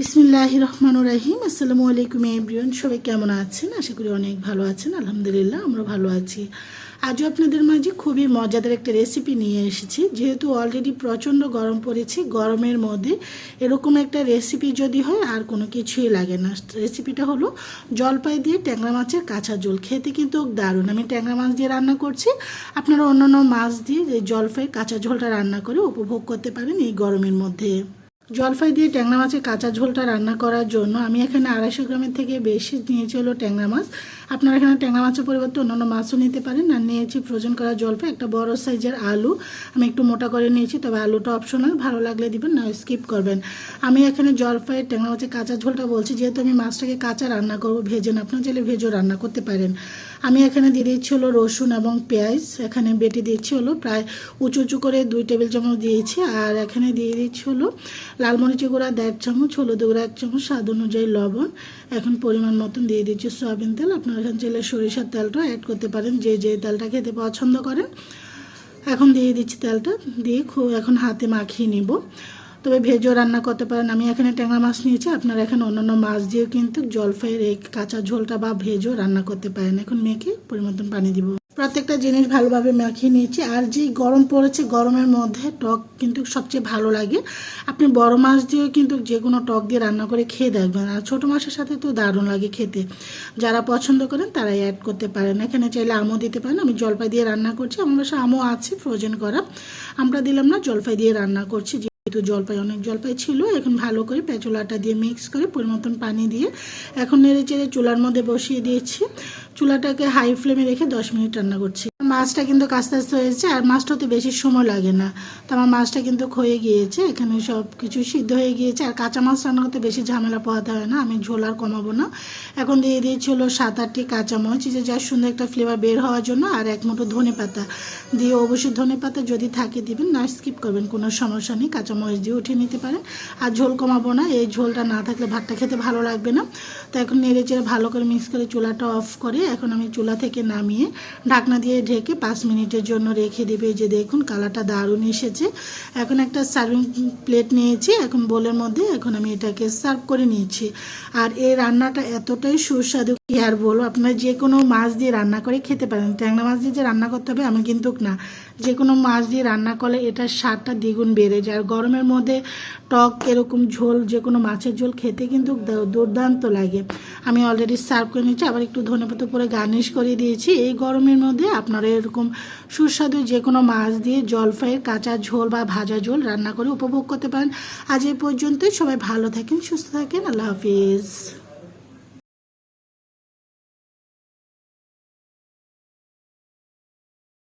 বিসমিল্লাহ রহমান রাহিম। আসসালামু আলাইকুম এভরিওয়ান সবাই কেমন আছেন? আশা করি অনেক ভালো আছেন। আলহামদুলিল্লাহ, আমরা ভালো আছি। আজও আপনাদের মাঝে খুবই মজাদার একটা রেসিপি নিয়ে এসেছি। যেহেতু অলরেডি প্রচণ্ড গরম পড়েছে, গরমের মধ্যে এরকম একটা রেসিপি যদি হয়, আর কোনো কিছুই লাগে না। রেসিপিটা হলো জলপাই দিয়ে ট্যাংরা মাছের কাঁচা ঝোল। খেতে কিন্তু দারুণ। আমি ট্যাংরা মাছ দিয়ে রান্না করছি। আপনারা অন্যান্য মাছ দিয়ে জলপাই কাঁচা ঝোলটা রান্না করে উপভোগ করতে পারেন এই গরমের মধ্যে। জলফাই দিয়ে ট্যাংরা মাছের কাঁচা ঝোলটা রান্না করার জন্য আমি এখানে আড়াইশো গ্রামের থেকে বেশি নিয়েছি হলো ট্যাংরা মাছ। আপনারা এখানে ট্যাংরা মাছের পরিবর্তে অন্যান্য মাছও নিতে পারেন। আর নিয়েছি ফ্রোজেন করা জলফাই একটা বড় সাইজের আলু। আমি একটু মোটা করে নিয়েছি, তবে আলুটা অপশনাল ভালো লাগলে দিবেন, না স্কিপ করবেন। আমি এখানে জলফাই ট্যাংরা মাছের কাঁচা ঝোলটা বলছি, যেহেতু আমি মাছটাকে কাঁচা রান্না করব, ভেজে না, আপনার চাইলে ভেজও রান্না করতে পারেন। আমি এখানে দিয়ে দিচ্ছি হলো রসুন এবং পেঁয়াজ। এখানে বেটে দিচ্ছি হলো প্রায় উঁচু উঁচু করে দুই টেবিল চামচ দিয়েছি। আর এখানে দিয়ে দিচ্ছি হলো লাল মরিচি গুঁড়া, দেড় চামচ হলুদ গুঁড়া, এক চামচ, স্বাদ অনুযায়ী লবণ। এখন পরিমাণ মতন দিয়ে দিচ্ছি সয়াবিন তেল। আপনারা এখানে চাইলে সরিষার তেলটা অ্যাড করতে পারেন। যে যে তেলটা খেতে পছন্দ করেন, এখন দিয়ে দিচ্ছি তেলটা। দিয়ে খুব এখন হাতে মাখিয়ে নিব। তবে ভেজও রান্না করতে পারেন। আমি এখানে ট্যাংরা মাছ নিয়েছি। আপনারা এখানে অন্যান্য মাছ দিয়েও কিন্তু জলফাইয়ের এই কাঁচা ঝোলটা বা ভেজও রান্না করতে পারেন। এখন মেখে পরিমতন পানি দিব। প্রত্যেকটা জিনিস ভালোভাবে মাখিয়ে নিয়েছি। আর যেই গরম পড়েছে, গরমের মধ্যে টক কিন্তু সবচেয়ে ভালো লাগে। আপনি বড় মাছ দিয়েও কিন্তু যে কোনো টক দিয়ে রান্না করে খেয়ে দেখবেন। আর ছোটো মাছের সাথে তো দারুণ লাগে খেতে। যারা পছন্দ করেন তারাই অ্যাড করতে পারেন। এখানে চাইলে আমও দিতে পারেন। আমি জলপাই দিয়ে রান্না করছি। আমার বাসা আমও আছে ফ্রোজেন করা। আমরা দিলাম না, জলপাই দিয়ে রান্না করছি। যেহেতু জলপাই, অনেক জলপাই ছিল। এখন ভালো করে পেঁচলাটা দিয়ে মিক্স করে পরিমতন পানি দিয়ে এখন নেড়ে চেড়ে চুলার মধ্যে বসিয়ে দিয়েছি। চুলাটাকে হাই ফ্লেমে রেখে দশ মিনিট রান্না করছি। মাছটা কিন্তু আস্তে আস্তে হয়েছে আর মাছটা হতে বেশি সময় লাগে না। তো আমার মাছটা কিন্তু হয়ে গিয়েছে, এখানে সব কিছু সিদ্ধ হয়ে গিয়েছে, আর কাঁচা মাছ রান্না করতে বেশি ঝামেলা পোহাতে হয় না, আমি ঝোল আর কমাবো না। এখন দিয়ে দিয়েছি হলো সাত আটটি কাঁচামরিচ যে যা সুন্দর একটা ফ্লেভার বের হওয়ার জন্য, আর এক মুঠো ধনে পাতা। দিয়ে অবশ্যই ধনে পাতা যদি থাকে দিবেন, না স্কিপ করবেন, কোনো সমস্যা নেই, কাঁচামরিচ দিয়ে উঠিয়ে নিতে পারেন। আর ঝোল কমাবো না, এই ঝোলটা না থাকলে ভাতটা খেতে ভালো লাগবে না। তো এখন নেড়ে চেড়ে ভালো করে মিক্স করে চুলাটা অফ করে, এখন আমি চুলা থেকে নামিয়ে ঢাকনা দিয়ে ঢেকে পাঁচ মিনিটের জন্য রেখে দেবে। যে দেখুন, কালারটা দারুণ এসেছে। এখন একটা সার্ভিং প্লেট নিয়েছি। এখন বোলের মধ্যে এখন আমি এটাকে সার্ভ করে নিয়েছি আর এই রান্নাটা এতটাই সুস্বাদু। আর বলব, আপনারা যে কোনো মাছ দিয়ে রান্না করে খেতে পারেন। ট্যাংরা মাছ দিয়ে যে রান্না করতে হবে, আমি কিন্তু না। যে কোনো মাছ দিয়ে রান্না করলে এটার স্বাদটা দ্বিগুণ বেড়ে যায়। আর গরমের মধ্যে টক, এরকম ঝোল, যে কোনো মাছের ঝোল খেতে কিন্তু দুর্দান্ত লাগে। আমি অলরেডি সার্ভ করে নিচ্ছি আবার একটু ধনেপাতা করে গার্নিশ করে দিয়েছি। এই গরমের মধ্যে আপনারা এরকম সুস্বাদু যে কোনো মাছ দিয়ে জলফাইয়ের কাঁচা ঝোল বা ভাজা ঝোল রান্না করে উপভোগ করতে পারেন। আজ এই পর্যন্তই। সবাই ভালো থাকেন, সুস্থ থাকেন। আল্লাহ হাফিজ।